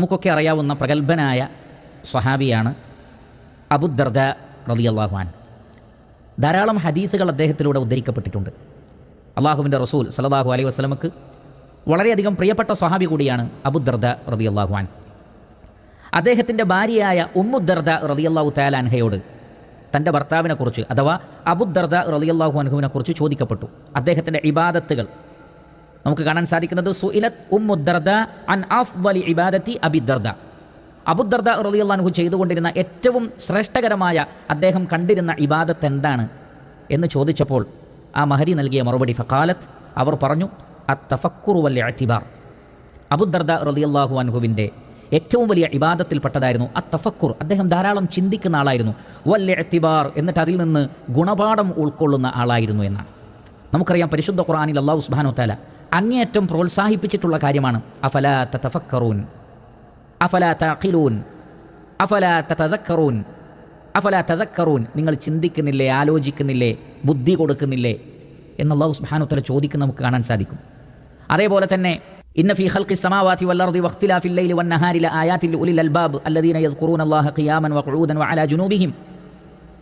നമുക്കൊക്കെ അറിയാവുന്ന പ്രഗത്ഭനായ സ്വഹാബിയാണ് അബുദർദ റളിയല്ലാഹുവാൻ ധാരാളം ഹദീസുകൾ അദ്ദേഹത്തിലൂടെ ഉദ്ധരിക്കപ്പെട്ടിട്ടുണ്ട്. അള്ളാഹുവിന്റെ റസൂൽ സലദാഹു അലൈഹി വസ്ലമക്ക് വളരെയധികം പ്രിയപ്പെട്ട സ്വഹാബി കൂടിയാണ് അബുദർദ റളിയല്ലാഹുവാൻ അദ്ദേഹത്തിന്റെ ഭാര്യയായ ഉമ്മുദർദ റളിയല്ലാഹു തയാലാൻഹയോട് തന്റെ ഭർത്താവിനെക്കുറിച്ച് അഥവാ അബുദർദ റളിയല്ലാഹു അൻഹുവിനെക്കുറിച്ച് ചോദിക്കപ്പെട്ടു. അദ്ദേഹത്തിന്റെ ഇബാദത്തുകൾ നമുക്ക് കാണാൻ സാധിക്കുന്നത് സുഇലത് ഉമ്മുദർദ അൻ അഫ്ദലി ഇബാദത്തി അബിദർദ അബുദർദ റളിയല്ലാഹു ചെയ്തുകൊണ്ടിരുന്ന ഏറ്റവും ശ്രേഷ്ഠകരമായ അദ്ദേഹം കണ്ടിരുന്ന ഇബാദത്ത് എന്താണ് എന്ന് ചോദിച്ചപ്പോൾ ആ മഹരി നൽകിയ മറുപടി ഫക്കാലത്ത് അവർ പറഞ്ഞു അത്തഫക്കുറു വല്യ അതിബാർ അബുദർദ റളിയല്ലാഹു അൻഹുവിന്റെ ഏറ്റവും വലിയ ഇബാദത്തിൽപ്പെട്ടതായിരുന്നു ആ തഫക്കുർ. അദ്ദേഹം ധാരാളം ചിന്തിക്കുന്ന ആളായിരുന്നു. വല്യ എത്തിബാർ എന്നിട്ട് അതിൽ നിന്ന് ഗുണപാഠം ഉൾക്കൊള്ളുന്ന ആളായിരുന്നു എന്നാണ്. നമുക്കറിയാം പരിശുദ്ധ ഖുറാനിൽ അള്ളാഹു സുബാനു താല അങ്ങേയറ്റം പ്രോത്സാഹിപ്പിച്ചിട്ടുള്ള കാര്യമാണ്. അഫല തഫക്കറൂൻ അഫല തഖിലൂൻ. അഫല തതക്കറൂൻ അഫല തതക്കറൂൻ നിങ്ങൾ ചിന്തിക്കുന്നില്ലേ ആലോചിക്കുന്നില്ലേ ബുദ്ധി കൊടുക്കുന്നില്ലേ എന്നുള്ള ഉസ്മഹാനുത്തല ചോദിക്കുന്ന നമുക്ക് കാണാൻ സാധിക്കും. അതേപോലെ തന്നെ ഇന്ന ഫി ഖൽഖി സമാവാതി വല്ലർദി വഖ്തിലാഫിൽ ലൈലി വൻ നഹാരി ആയാത്തിൽ ഉലിൽ അൽബാബ് അല്ലദീന യദ്കുറൂന അല്ലാഹ ഖിയാമൻ വഖഊദൻ വഅലാ ജുനൂബിഹിം.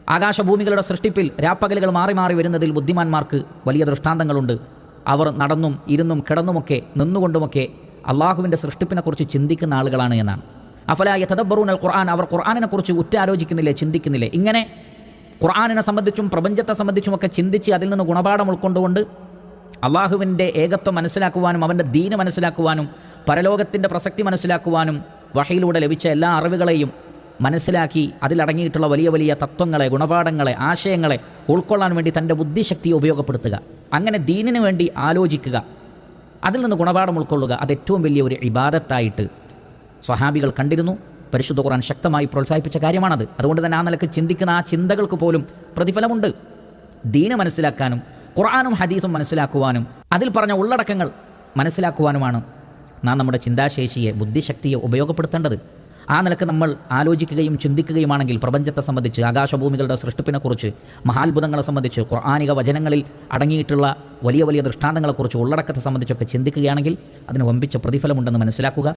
ആകാശഭൂമികളുടെ സൃഷ്ടിപ്പിൽ രാപ്പകലുകൾ മാറി മാറി വരുന്നതിൽ ബുദ്ധിമാന്മാർക്ക് വലിയ ദൃഷ്ടാന്തങ്ങളുണ്ട്. അവർ നടന്നും ഇരുന്നും കിടന്നുമൊക്കെ നിന്നുകൊണ്ടുമൊക്കെ അള്ളാഹുവിന്റെ സൃഷ്ടിപ്പിനെക്കുറിച്ച് ചിന്തിക്കുന്ന ആളുകളാണ് എന്നാണ്. അഫലായ തദബറൂൻ അൽ ഖുർആൻ അവർ ഖുർആാനിനെക്കുറിച്ച് ഉറ്റാലോചിക്കുന്നില്ലേ? ചിന്തിക്കുന്നില്ലേ? ഇങ്ങനെ ഖുർആാനിനെ സംബന്ധിച്ചും പ്രപഞ്ചത്തെ സംബന്ധിച്ചുമൊക്കെ ചിന്തിച്ച് അതിൽ നിന്ന് ഗുണപാഠം ഉൾക്കൊണ്ടുകൊണ്ട് അള്ളാഹുവിന്റെ ഏകത്വം മനസ്സിലാക്കുവാനും അവന്റെ ദീന് മനസ്സിലാക്കുവാനും പരലോകത്തിന്റെ പ്രസക്തി മനസ്സിലാക്കുവാനും വഹയിലൂടെ ലഭിച്ച എല്ലാ അറിവുകളെയും മനസ്സിലാക്കി അതിലടങ്ങിയിട്ടുള്ള വലിയ വലിയ തത്വങ്ങളെ ഗുണപാഠങ്ങളെ ആശയങ്ങളെ ഉൾക്കൊള്ളാൻ വേണ്ടി തന്റെ ബുദ്ധിശക്തിയെ ഉപയോഗപ്പെടുത്തുക. അങ്ങനെ ദീനിന് വേണ്ടി ആലോചിക്കുക. അതിൽ നിന്ന് ഗുണപാഠം ഉൾക്കൊള്ളുക അത് ഏറ്റവും വലിയ ഒരു ഇബാദത്തായിട്ട് സ്വഹാബികൾ കണ്ടിരുന്നു. പരിശുദ്ധ ഖുർആൻ ശക്തമായി പ്രോത്സാഹിപ്പിച്ച കാര്യമാണത്. അതുകൊണ്ട് തന്നെ ആ നിലയ്ക്ക് ചിന്തിക്കുന്ന ആ ചിന്തകൾക്ക് പോലും പ്രതിഫലമുണ്ട്. ദീന് മനസ്സിലാക്കാനും ഖുർആാനും ഹദീസും മനസ്സിലാക്കുവാനും അതിൽ പറഞ്ഞ ഉള്ളടക്കങ്ങൾ മനസ്സിലാക്കുവാനുമാണ് നാം നമ്മുടെ ചിന്താശേഷിയെ ബുദ്ധിശക്തിയെ ഉപയോഗപ്പെടുത്തേണ്ടത്. ആ നിലയ്ക്ക് നമ്മൾ ആലോചിക്കുകയും ചിന്തിക്കുകയുമാണെങ്കിൽ പ്രപഞ്ചത്തെ സംബന്ധിച്ച് ആകാശഭൂമികളുടെ സൃഷ്ടിപ്പിനെക്കുറിച്ച് മഹാത്ഭുതങ്ങളെ സംബന്ധിച്ച് ഖുർആാനിക വചനങ്ങളിൽ അടങ്ങിയിട്ടുള്ള വലിയ വലിയ ദൃഷ്ടാന്തങ്ങളെക്കുറിച്ച് ഉള്ളടക്കത്തെ സംബന്ധിച്ചൊക്കെ ചിന്തിക്കുകയാണെങ്കിൽ അതിന് വമ്പിച്ച പ്രതിഫലമുണ്ടെന്ന് മനസ്സിലാക്കുക.